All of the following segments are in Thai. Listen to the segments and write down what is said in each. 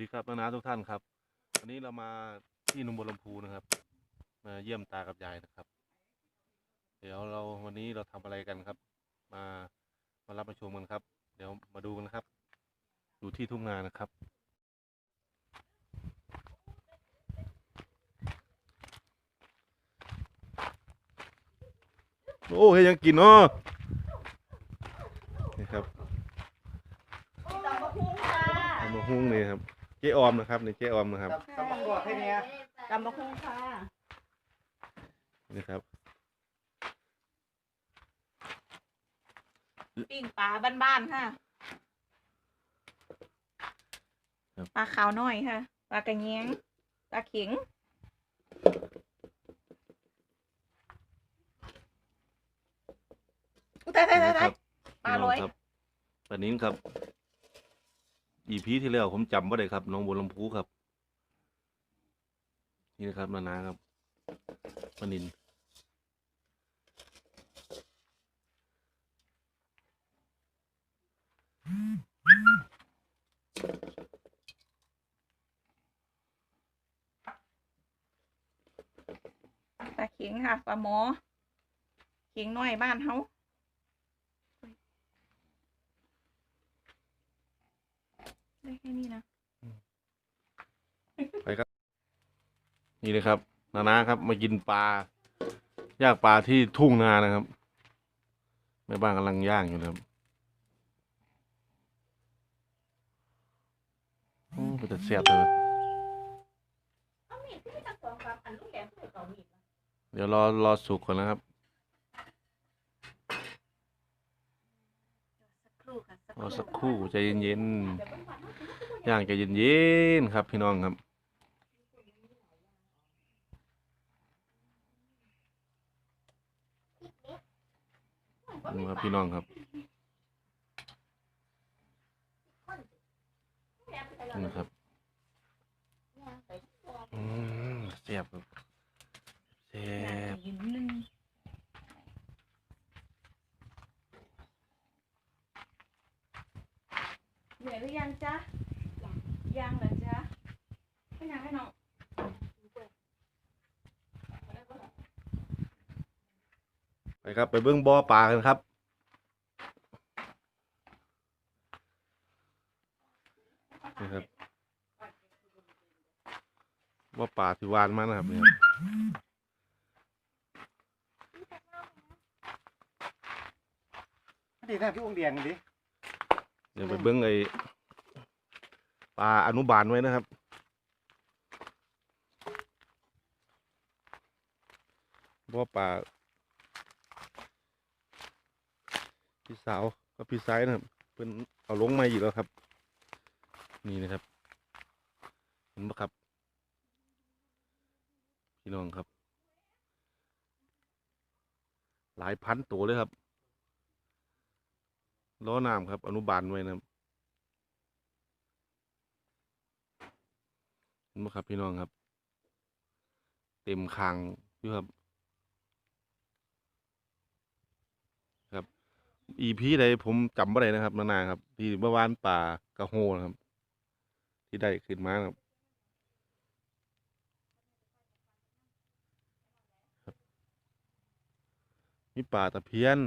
ดีครับน้าๆทุกท่านครับ วันนี้เรามาที่หนุ่มบัวลำพูนะครับ มาเยี่ยมตากับยายนะครับ เดี๋ยวเราวันนี้เราทำอะไรกันครับ มามารับมาชมกันครับ เดี๋ยวมาดูกันนะครับ อยู่ที่ทุ่งนานะครับโอ้เฮ้ยยังกินเนาะนี่ครับตำบักหุ่งค่ะทำมาหุ้งนี่ครับเจ๊ออมนะครับนี่เจ๊ออมนะครับตำบักกวดให้เนี่ยตำบักหุ่งค่ะนี่ครับปิ้งปลาบ้านๆค่ะครับปลาขาวน้อยค่ะปลากระเงียงปลาเข็งอุ้ยตายตายตายตายปลาลอยพี่น้งครับปลานิ้นครับ อีพีที่แล้วผมจำว่าได้ครับน้องบัวลำพูครับ นี่นะครับนานาครับปนินปลาข็งค่ะปลาหมอข็งน้อยบ้านเฮา ได้แค่นี้นะนี่เลยครับ นานาครับ มากินปลาย่างปลาที่ทุ่งนานะครับแม่บ้านกำลังย่างอยู่นะครับอืมเป็นแต่เสียบเลยเอามีดที่ตะกวงกับอันลูกแหลมเพื่อเก่ามีดเดี๋ยวรอรอสุกก่อนนะครับ สัก ครู่ค่ะรอสักครู่ใจเย็นเดี๋ยวเบิ่งก่อนเนาะๆย่างใจเย็นๆครับพี่น้องครับ ดูครับพี่น้องครับนี่นะครับอืมเสียบครับเสียบ ยืนหนึ่งเหนื่อยหรือยัง จ๊ะยังเหรอจ๊ะไม่ยังให้น้องไปครับ ไปเบิ้งบ่อปลากันครับนี่ครับบ่อปลาที่วานมานะครับนี่ครับดีนะพี่องค์เดียงดิเดี๋ยวไปเบิ้งไอ้ ปลาอนุบาลไว้นะครับ บ่อปลาพี่สาวกับพี่ซ้ายนะครับเพิ่นเอาลงมาอีกแล้วครับ นี่นะครับเห็นปะครับ พี่น้องครับ หลายพันตัวเลยครับล้อน้ำครับ อนุบาลไว้นะครับเห็ นไหมครับพี่น้องครับ เต็มคางอยู่ครับ ครับอีพีใดผมจำไม่ได้นะครับนานๆครับ ที่เมื่อวานป่ากระโฮนะครับ ที่ได้ขึ้นมาครับครับมีป่าตะเพียน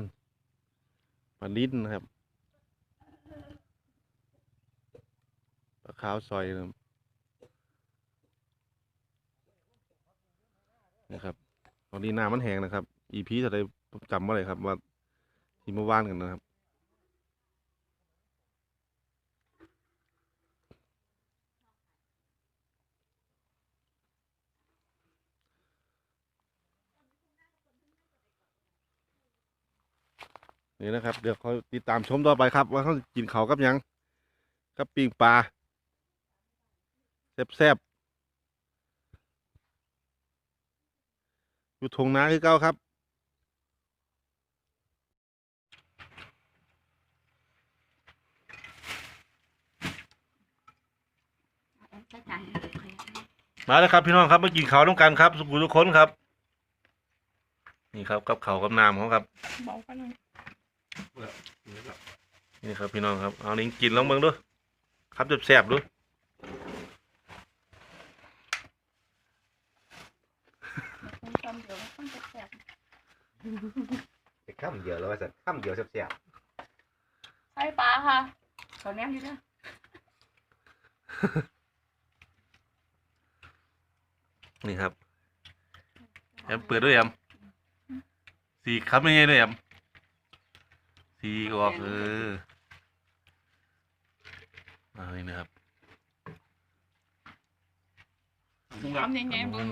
ปลาลิ้นนะครับปลาขาวซอยนะครับ นะครับ ตอนนี้น้ำมันแห้งนะครับ อีพีอะไรผมจำว่าอะไรครับ ว่าที่เมื่อวานกันนะครับนี่นะครับ เดี๋ยวเขาติดตามชมต่อไปครับ ว่าเขากินเขากับยังกับปิงปลาแซ่บๆ อยู่ทงนาคือเก้าครับใช้จานมาแล้วครับพี่น้องครับมากินเขาวต้องกันครับ สุขุทุกคนครับ นี่ครับกับเขาวกับน้ำเขาครับ บอกกันหน่อยนี่ครับพี่น้องครับ เอาลิงกินลองเบิ่งดูครับแซ่บๆดูำ เดียวมันต้องแซ่บจะข้ามเดียวแล้วว่าสัตว์ข้ามเดียวแซ่บๆใช่ปลาค่ะเขาแนมอยู่เด้อนี่ครับแอมเปิดด้วยแอมสีคับยังไงด้วยแอมสีออกเออมาเลยนะครับ ทำยังไงบ้าง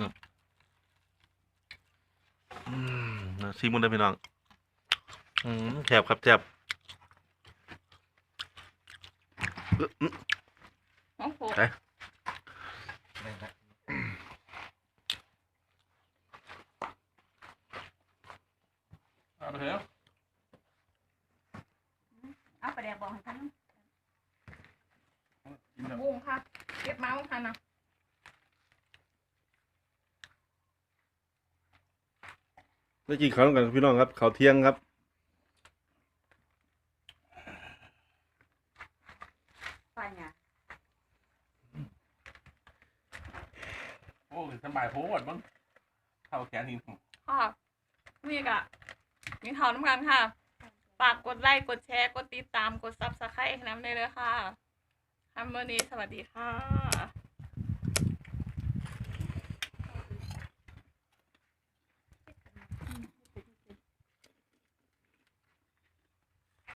อืมนะซีมุนได้พี่น้อง อืมแฉบครับแฉบเอ้ออื้อโอ้โหไปเอาไปเถอะเอาไปแดกบอกให้ท่านกินเถอะบุ้งค่ะเก็บเมาส์ค่ะนะ ได้กินข้าวกันพี่น้องครับข้าวเที่ยงครับไปเนี่ยโอ้ยสบายโพดบ้างเข้าแขนหินค่ะนี่กะมีเท่าน้ำกันค่ะฝากกดไลค์กดแชร์กดติดตามกดซับสไครต์น้ำได้เลยค่ะทำวันนี้สวัสดีค่ะ